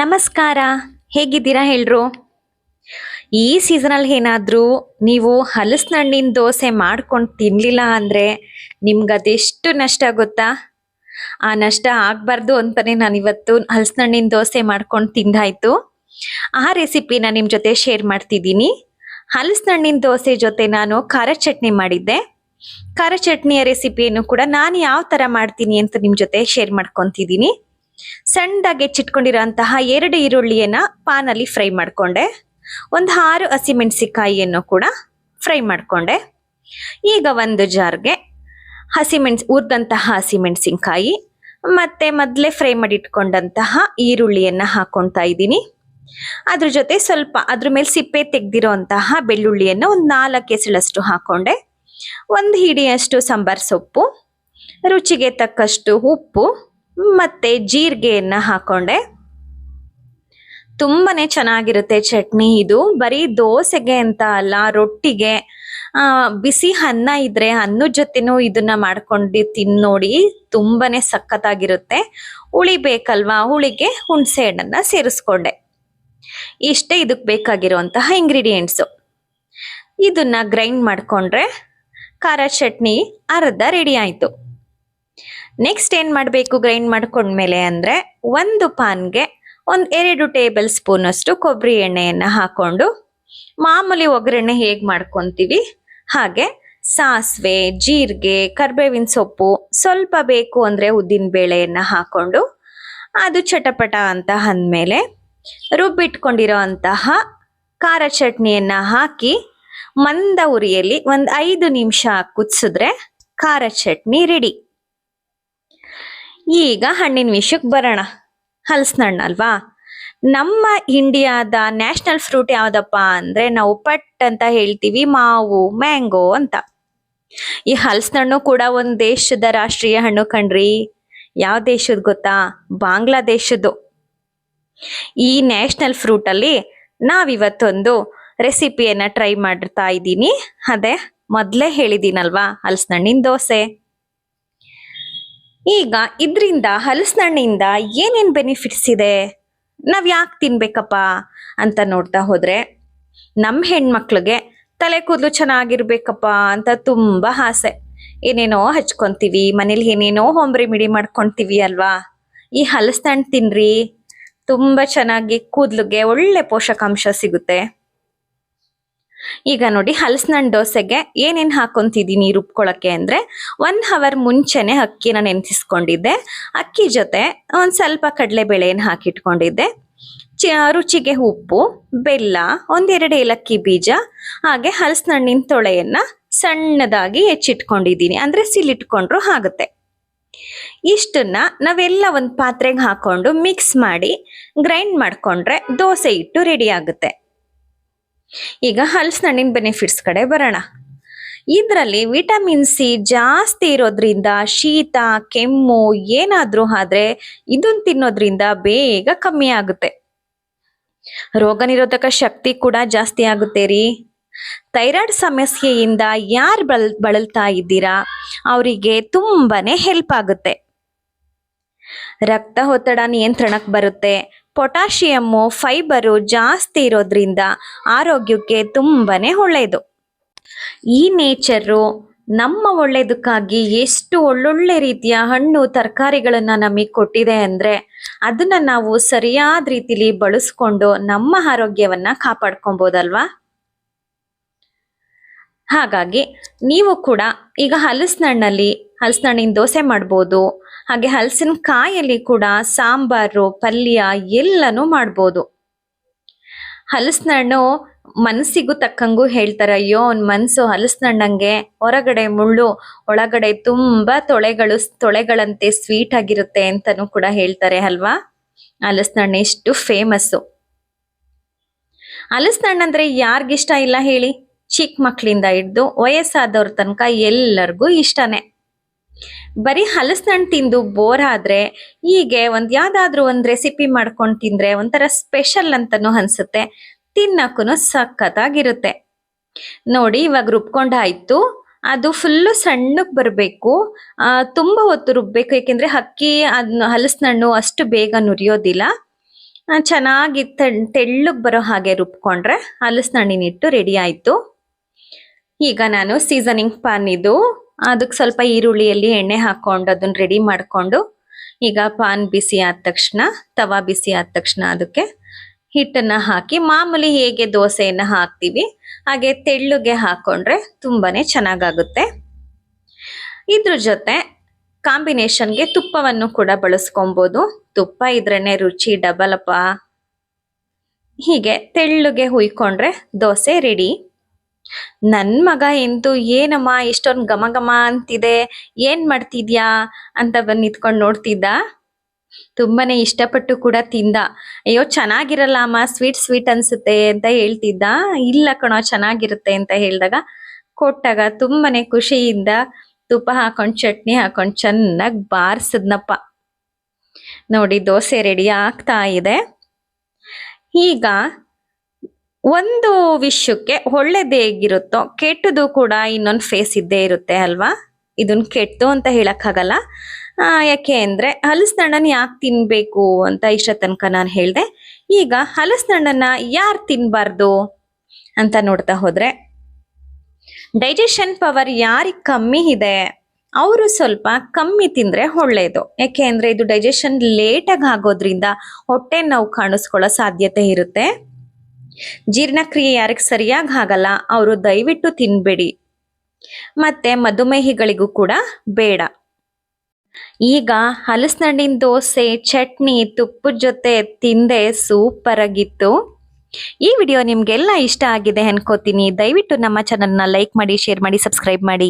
ನಮಸ್ಕಾರ. ಹೇಗಿದ್ದೀರಾ ಹೇಳ್ರು? ಈ ಸೀಸನಲ್ಲಿ ಏನಾದರೂ ನೀವು ಹಲಸಿನಣ್ಣಿನ ದೋಸೆ ಮಾಡ್ಕೊಂಡು ತಿನ್ನಲಿಲ್ಲ ಅಂದರೆ ನಿಮ್ಗೆ ಅದೆಷ್ಟು ನಷ್ಟ ಗೊತ್ತಾ? ಆ ನಷ್ಟ ಆಗಬಾರ್ದು ಅಂತಲೇ ನಾನು ಇವತ್ತು ಹಲಸಿನಣ್ಣಿನ ದೋಸೆ ಮಾಡ್ಕೊಂಡು ತಿಂದಾಯ್ತು. ಆ ರೆಸಿಪಿನ ನಿಮ್ಮ ಜೊತೆ ಶೇರ್ ಮಾಡ್ತಿದ್ದೀನಿ. ಹಲಸಿನಣ್ಣಿನ ದೋಸೆ ಜೊತೆ ನಾನು ಖಾರ ಚಟ್ನಿ ಮಾಡಿದ್ದೆ. ಖಾರ ಚಟ್ನಿಯ ರೆಸಿಪಿಯನ್ನು ಕೂಡ ನಾನು ಯಾವ ಥರ ಮಾಡ್ತೀನಿ ಅಂತ ನಿಮ್ಮ ಜೊತೆ ಶೇರ್ ಮಾಡ್ಕೊತಿದ್ದೀನಿ. ಸಣ್ಣದಾಗಿ ಹೆಚ್ಚಿಟ್ಕೊಂಡಿರೋಂತಹ ಎರಡು ಈರುಳ್ಳಿಯನ್ನು ಪಾನಲ್ಲಿ ಫ್ರೈ ಮಾಡಿಕೊಂಡೆ. ಒಂದು ಆರು ಹಸಿಮೆಣಸಿಕಾಯಿಯನ್ನು ಕೂಡ ಫ್ರೈ ಮಾಡಿಕೊಂಡೆ. ಈಗ ಒಂದು ಜಾರ್ಗೆ ಹಸಿಮೆಣಸು ಹುರಿದಂತಹ ಹಸಿಮೆಣಸಿನ್ಕಾಯಿ ಮತ್ತೆ ಮೊದಲೇ ಫ್ರೈ ಮಾಡಿಟ್ಕೊಂಡಂತಹ ಈರುಳ್ಳಿಯನ್ನು ಹಾಕೊತಾ ಇದ್ದೀನಿ. ಅದ್ರ ಜೊತೆ ಸ್ವಲ್ಪ ಅದ್ರ ಮೇಲೆ ಸಿಪ್ಪೆ ತೆಗೆದಿರೋ ಅಂತಹ ಬೆಳ್ಳುಳ್ಳಿಯನ್ನು ಒಂದು ನಾಲ್ಕು ಎಸಳಷ್ಟು ಹಾಕೊಂಡೆ. ಒಂದು ಹಿಡಿಯಷ್ಟು ಸಾಂಬಾರ್ ಸೊಪ್ಪು, ರುಚಿಗೆ ತಕ್ಕಷ್ಟು ಉಪ್ಪು ಮತ್ತೆ ಜೀರಿಗೆಯನ್ನ ಹಾಕೊಂಡೆ. ತುಂಬಾನೇ ಚೆನ್ನಾಗಿರುತ್ತೆ ಚಟ್ನಿ ಇದು. ಬರೀ ದೋಸೆಗೆ ಅಂತ ಅಲ್ಲ, ರೊಟ್ಟಿಗೆ. ಬಿಸಿ ಅನ್ನ ಇದ್ರೆ ಅನ್ನದ ಜೊತೆನೂ ಇದನ್ನ ಮಾಡ್ಕೊಂಡು ತಿನ್ನೋಡಿ ತುಂಬಾನೇ ಸಖತ್ತಾಗಿರುತ್ತೆ. ಹುಳಿ ಬೇಕಲ್ವಾ? ಹುಳಿಗೆ ಹುಣಸೆ ಹಣ್ಣನ್ನ ಸೇರಿಸ್ಕೊಂಡೆ. ಇಷ್ಟೇ ಇದಕ್ಕೆ ಬೇಕಾಗಿರುವಂತಹ ಇಂಗ್ರೀಡಿಯೆಂಟ್ಸು ಇದನ್ನ ಗ್ರೈಂಡ್ ಮಾಡ್ಕೊಂಡ್ರೆ ಖಾರ ಚಟ್ನಿ ಅರ್ಧ ರೆಡಿ ಆಯಿತು. ನೆಕ್ಸ್ಟ್ ಏನು ಮಾಡಬೇಕು ಗ್ರೈಂಡ್ ಮಾಡ್ಕೊಂಡ್ಮೇಲೆ ಅಂದರೆ ಒಂದು ಪಾನ್ಗೆ ಒಂದು ಎರಡು ಟೇಬಲ್ ಸ್ಪೂನಷ್ಟು ಕೊಬ್ಬರಿ ಎಣ್ಣೆಯನ್ನು ಹಾಕೊಂಡು ಮಾಮೂಲಿ ಒಗ್ಗರಣೆ ಹೇಗೆ ಮಾಡ್ಕೊತೀವಿ? ಹಾಗೆ ಸಾಸಿವೆ, ಜೀರಿಗೆ, ಕರ್ಬೇವಿನ ಸೊಪ್ಪು ಸ್ವಲ್ಪ ಬೇಕು ಅಂದರೆ ಉದ್ದಿನ ಬೇಳೆಯನ್ನು ಹಾಕ್ಕೊಂಡು ಅದು ಚಟಪಟ ಅಂತ ಅಂದಮೇಲೆ ರುಬ್ಬಿಟ್ಕೊಂಡಿರೋ ಅಂತಹ ಖಾರ ಚಟ್ನಿಯನ್ನು ಹಾಕಿ ಮಂದ ಉರಿಯಲ್ಲಿ ಒಂದು ಐದು ನಿಮಿಷ ಕುದಿಸಿದ್ರೆ ಖಾರ ಚಟ್ನಿ ರೆಡಿ ಈಗ ಹಣ್ಣಿನ ವಿಷಯಕ್ಕೆ ಬರೋಣ. ಹಲಸಿನ ನಮ್ಮ ಇಂಡಿಯಾದ ನ್ಯಾಷನಲ್ ಫ್ರೂಟ್ ಯಾವ್ದಪ್ಪ ಅಂದ್ರೆ ನಾವು ಪಟ್ ಅಂತ ಹೇಳ್ತೀವಿ, ಮಾವು, ಮ್ಯಾಂಗೋ ಅಂತ. ಈ ಹಲಸಿನ ಹಣ್ಣು ಕೂಡ ಒಂದು ದೇಶದ ರಾಷ್ಟ್ರೀಯ ಹಣ್ಣು ಕಣ್ರಿ. ಯಾವ ದೇಶದ ಗೊತ್ತಾ? ಬಾಂಗ್ಲಾದೇಶದ್ದು. ಈ ನ್ಯಾಷನಲ್ ಫ್ರೂಟ್ ಅಲ್ಲಿ ನಾವಿವತ್ತೊಂದು ರೆಸಿಪಿಯನ್ನ ಟ್ರೈ ಮಾಡ್ತಾ ಇದ್ದೀನಿ. ಅದೇ ಮೊದಲೇ ಹೇಳಿದ್ದೀನಲ್ವಾ ಹಲಸಿನ ಹಣ್ಣಿನ ದೋಸೆ. ಈಗ ಇದರಿಂದ ಹಲಸಿನಣ್ಣಿಂದ ಏನೇನು ಬೆನಿಫಿಟ್ಸ್ ಇದೆ? ನಾವು ಯಾಕೆ ತಿನ್ಬೇಕಪ್ಪ? ಅಂತ ನೋಡ್ತಾ ಹೋದರೆ ನಮ್ಮ ಹೆಣ್ಮಕ್ಳಿಗೆ ತಲೆ ಕೂದಲು ಚೆನ್ನಾಗಿರ್ಬೇಕಪ್ಪ ಅಂತ ತುಂಬ ಆಸೆ. ಏನೇನೋ ಹಚ್ಕೊತೀವಿ, ಮನೇಲಿ ಏನೇನೋ ಹೋಮ್ ರೆಮಿಡಿ ಮಾಡ್ಕೊತೀವಿ ಅಲ್ವಾ? ಈ ಹಲಸಿನ ಹಣ್ಣು ತಿನ್ರಿ, ತುಂಬ ಚೆನ್ನಾಗಿ ಕೂದಲಿಗೆ ಒಳ್ಳೆ ಪೋಷಕಾಂಶ ಸಿಗುತ್ತೆ. ಈಗ ನೋಡಿ ಹಲಸಿನ ದೋಸೆಗೆ ಏನೇನು ಹಾಕೊಂತಿದ್ದೀನಿ ರುಬ್ಕೊಳ್ಳೋಕ್ಕೆ ಅಂದರೆ ಒನ್ ಅವರ್ ಮುಂಚೆನೆ ಅಕ್ಕಿನ ನೆನೆಸಿಸ್ಕೊಂಡಿದ್ದೆ. ಅಕ್ಕಿ ಜೊತೆ ಒಂದು ಸ್ವಲ್ಪ ಕಡಲೆಬೇಳೆಯನ್ನು ಹಾಕಿಟ್ಕೊಂಡಿದ್ದೆ. ಚ, ರುಚಿಗೆ ಉಪ್ಪು, ಬೆಲ್ಲ, ಒಂದೆರಡು ಏಲಕ್ಕಿ ಬೀಜ, ಹಾಗೆ ಹಲಸಿನ ಹಣ್ಣಿನ ತೊಳೆಯನ್ನು ಸಣ್ಣದಾಗಿ ಹೆಚ್ಚಿಟ್ಕೊಂಡಿದ್ದೀನಿ ಅಂದರೆ ಸಿಲಿಟ್ಕೊಂಡ್ರು ಆಗುತ್ತೆ. ಇಷ್ಟನ್ನ ನಾವೆಲ್ಲ ಒಂದು ಪಾತ್ರೆಗೆ ಹಾಕೊಂಡು ಮಿಕ್ಸ್ ಮಾಡಿ ಗ್ರೈಂಡ್ ಮಾಡಿಕೊಂಡ್ರೆ ದೋಸೆ ಇಟ್ಟು ರೆಡಿ ಆಗುತ್ತೆ. ಈಗ ಹಲ್ಸಿನ ಹಣ್ಣಿನ ಬೆನಿಫಿಟ್ಸ್ ಕಡೆ ಬರೋಣ. ಇದರಲ್ಲಿ ವಿಟಮಿನ್ ಸಿ ಜಾಸ್ತಿ ಇರೋದ್ರಿಂದ ಶೀತ, ಕೆಮ್ಮು ಏನಾದರೂ ಆದ್ರೆ ಇದನ್ನ ತಿನ್ನೋದ್ರಿಂದ ಬೇಗ ಕಮ್ಮಿ ಆಗುತ್ತೆ. ರೋಗ ನಿರೋಧಕ ಶಕ್ತಿ ಕೂಡ ಜಾಸ್ತಿ ಆಗುತ್ತೆ ರೀ. ಥೈರಾಯ್ಡ್ ಸಮಸ್ಯೆಯಿಂದ ಯಾರು ಬಳ, ಬಳಲ್ತಾ ಇದ್ದೀರಾ? ಅವರಿಗೆ ತುಂಬಾನೇ ಹೆಲ್ಪ್ ಆಗುತ್ತೆ. ರಕ್ತ ಒತ್ತಡ ನಿಯಂತ್ರಣಕ್ಕೆ ಬರುತ್ತೆ. ಪೊಟ್ಯಾಷಿಯಮ್ಮು ಫೈಬರು ಜಾಸ್ತಿ ಇರೋದ್ರಿಂದ ಆರೋಗ್ಯಕ್ಕೆ ತುಂಬಾ ಒಳ್ಳೆಯದು ಈ ನೇಚರು ನಮ್ಮ ಒಳ್ಳೆಯದಕ್ಕಾಗಿ ಎಷ್ಟು ಒಳ್ಳೊಳ್ಳೆ ರೀತಿಯ ಹಣ್ಣು, ತರಕಾರಿಗಳನ್ನು ನಮಗೆ ಕೊಟ್ಟಿದೆ ಅಂದರೆ ಅದನ್ನು ನಾವು ಸರಿಯಾದ ರೀತಿಲಿ ಬಳಸ್ಕೊಂಡು ನಮ್ಮ ಆರೋಗ್ಯವನ್ನು ಕಾಪಾಡ್ಕೊಬೋದಲ್ವಾ? ಹಾಗಾಗಿ ನೀವು ಕೂಡ ಈಗ ಹಲಸಿನ ಹಣ್ಣಲ್ಲಿ ಹಲಸಿನ ಹಣ್ಣಿನ ದೋಸೆ ಮಾಡ್ಬೋದು ಹಾಗೆ ಹಲಸಿನ ಕಾಯಲ್ಲಿ ಕೂಡ ಸಾಂಬಾರು, ಪಲ್ಯ ಎಲ್ಲನೂ ಮಾಡ್ಬೋದು. ಹಲಸಿನ ಹಣ್ಣು ಮನಸ್ಸಿಗೂ ತಕ್ಕಂಗೂ ಹೇಳ್ತಾರೆ, ಅಯ್ಯೋ, ಅವ್ನ ಮನಸ್ಸು ಹಲಸಿನಣ್ಣಂಗೆ ಹೊರಗಡೆ ಮುಳ್ಳು, ಒಳಗಡೆ ತುಂಬಾ ತೊಳೆಗಳು, ತೊಳೆಗಳಂತೆ ಸ್ವೀಟ್ ಆಗಿರುತ್ತೆ ಅಂತನೂ ಕೂಡ ಹೇಳ್ತಾರೆ ಅಲ್ವಾ? ಹಲಸಿನಣ್ಣು ಎಷ್ಟು ಫೇಮಸ್ಸು ಹಲಸಿನ ಹಣ್ಣು ಅಂದ್ರೆ ಯಾರಿಗಿಷ್ಟ ಇಲ್ಲ ಹೇಳಿ? ಚಿಕ್ಕ ಮಕ್ಕಳಿಂದ ಹಿಡ್ದು ವಯಸ್ಸಾದವ್ರ ತನಕ ಎಲ್ಲರಿಗೂ ಇಷ್ಟನೇ. ಬರೀ ಹಲಸಿನಣ್ಣು ತಿಂದು ಬೋರ್ ಆದ್ರೆ ಹೀಗೆ ಒಂದ್ ಯಾವ್ದಾದ್ರು ಒಂದ್ ರೆಸಿಪಿ ಮಾಡ್ಕೊಂಡು ತಿಂದ್ರೆ ಒಂಥರ ಸ್ಪೆಷಲ್ ಅಂತಾನು ಅನ್ಸುತ್ತೆ. ತಿನ್ನಕ್ಕೂ ಸಖತ್ತಾಗಿರುತ್ತೆ. ನೋಡಿ ಇವಾಗ ರುಬ್ಕೊಂಡಾಯ್ತು. ಅದು ಫುಲ್ಲು ಸಣ್ಣಕ್ಕೆ ಬರಬೇಕು. ತುಂಬ ಹೊತ್ತು ರುಬ್ಬೇಕು ಯಾಕೆಂದ್ರೆ ಅಕ್ಕಿ ಅದನ್ನ ಹಲಸಿನ ಹಣ್ಣು ಅಷ್ಟು ಬೇಗ ನುರಿಯೋದಿಲ್ಲ. ಚೆನ್ನಾಗಿ ತೆಳ್ಳಗೆ ಬರೋ ಹಾಗೆ ರುಬ್ಕೊಂಡ್ರೆ ಹಲಸಿನಣ್ಣಿನಿಟ್ಟು ರೆಡಿ ಆಯಿತು. ಈಗ ನಾನು ಸೀಸನಿಂಗ್ ಪಾನಿದು ಅದಕ್ಕೆ ಸ್ವಲ್ಪ ಈರುಳ್ಳಿಯಲ್ಲಿ ಎಣ್ಣೆ ಹಾಕ್ಕೊಂಡು ಅದನ್ನ ರೆಡಿ ಮಾಡಿಕೊಂಡು ಈಗ ಪಾನ್ ಬಿಸಿ ಆದ ತಕ್ಷಣ, ತವಾ ಬಿಸಿ ಆದ ತಕ್ಷಣ ಅದಕ್ಕೆ ಹಿಟ್ಟನ್ನು ಹಾಕಿ, ಮಾಮೂಲಿ ಹೇಗೆ ದೋಸೆಯನ್ನು ಹಾಕ್ತೀವಿ, ಹಾಗೆ ತೆಳ್ಳುಗೆ ಹಾಕೊಂಡ್ರೆ ತುಂಬಾನೇ ಚೆನ್ನಾಗಾಗುತ್ತೆ. ಇದ್ರ ಜೊತೆ ಕಾಂಬಿನೇಷನ್ಗೆ ತುಪ್ಪವನ್ನು ಕೂಡ ಬಳಸ್ಕೊಬೋದು. ತುಪ್ಪ ಇದ್ರೇನೆ ರುಚಿ ಡಬಲಪ್ಪ ಹೀಗೆ ತೆಳ್ಳುಗೆ ಹುಯ್ಕೊಂಡ್ರೆ ದೋಸೆ ರೆಡಿ ನನ್ ಮಗ ಎಂತೂ ಏನಮ್ಮ ಇಷ್ಟೊಂದು ಘಮ ಘಮ ಅಂತಿದೆ, ಏನ್ ಮಾಡ್ತಿದ್ಯಾ ಅಂತ ಬಂದು ನಿಂತ್ಕೊಂಡು ನೋಡ್ತಿದ್ದ? ತುಂಬಾನೇ ಇಷ್ಟಪಟ್ಟು ಕೂಡ ತಿಂದ. ಅಯ್ಯೋ, ಚೆನ್ನಾಗಿರಲ್ಲ ಅಮ್ಮ, ಸ್ವೀಟ್ ಸ್ವೀಟ್ ಅನ್ಸುತ್ತೆ ಅಂತ ಹೇಳ್ತಿದ್ದ. ಇಲ್ಲ ಕಣೋ, ಚೆನ್ನಾಗಿರುತ್ತೆ ಅಂತ ಹೇಳಿದಾಗ ಕೊಟ್ಟಾಗ ತುಂಬಾನೇ ಖುಷಿಯಿಂದ ತುಪ್ಪ ಹಾಕೊಂಡು, ಚಟ್ನಿ ಹಾಕೊಂಡು ಚೆನ್ನಾಗಿ ಬಾರ್ಸದ್ನಪ್ಪ. ನೋಡಿ, ದೋಸೆ ರೆಡಿ ಆಗ್ತಾ ಇದೆ. ಈಗ ಒಂದು ವಿಷಯಕ್ಕೆ ಒಳ್ಳೇದು ಹೇಗಿರುತ್ತೋ ಕೆಟ್ಟದು ಕೂಡ ಇನ್ನೊಂದು ಫೇಸ್ ಇದ್ದೇ ಇರುತ್ತೆ ಅಲ್ವಾ? ಇದನ್ನ ಕೆಟ್ಟು ಅಂತ ಹೇಳಕ್ಕಾಗಲ್ಲ. ಯಾಕೆ ಅಂದರೆ ಹಲಸಿನಣ್ಣನ ಯಾಕೆ ತಿನ್ಬೇಕು ಅಂತ ಇಷ್ಟ ತನಕ ನಾನು ಹೇಳ್ದೆ. ಈಗ ಹಲಸಿನಣ್ಣನ ಯಾರು ತಿನ್ನಬಾರ್ದು ಅಂತ ನೋಡ್ತಾ ಹೋದರೆ ಡೈಜೆಷನ್ ಪವರ್ ಯಾರಿಗೆ ಕಮ್ಮಿ ಇದೆ, ಅವರು ಸ್ವಲ್ಪ ಕಮ್ಮಿ ತಿಂದ್ರೆ ಒಳ್ಳೆಯದು ಯಾಕೆ ಅಂದರೆ ಇದು ಡೈಜೆಷನ್ ಲೇಟಾಗಿ ಆಗೋದ್ರಿಂದ ಹೊಟ್ಟೆ ನೋವು ಕಾಣಿಸ್ಕೊಳ್ಳೋ ಸಾಧ್ಯತೆ ಇರುತ್ತೆ. ಜೀರ್ಣಕ್ರಿಯೆ ಯಾರಿಗೆ ಸರಿಯಾಗಿ ಆಗಲ್ಲ, ಅವರು ದಯವಿಟ್ಟು ತಿನ್ಬೇಡಿ. ಮತ್ತೆ ಮಧುಮೇಹಿಗಳಿಗೂ ಕೂಡ ಬೇಡ. ಈಗ ಹಲಸಿನಣ್ಣಿನ ದೋಸೆ, ಚಟ್ನಿ ತುಪ್ಪದ ಜೊತೆ ತಿಂದೆ ಸೂಪರ್ ಆಗಿತ್ತು ಈ ವಿಡಿಯೋ ನಿಮ್ಗೆಲ್ಲ ಇಷ್ಟ ಆಗಿದೆ ಅನ್ಕೋತೀನಿ. ದಯವಿಟ್ಟು ನಮ್ಮ ಚಾನಲ್ನ ಲೈಕ್ ಮಾಡಿ ಶೇರ್ ಮಾಡಿ ಸಬ್ಸ್ಕ್ರೈಬ್ ಮಾಡಿ.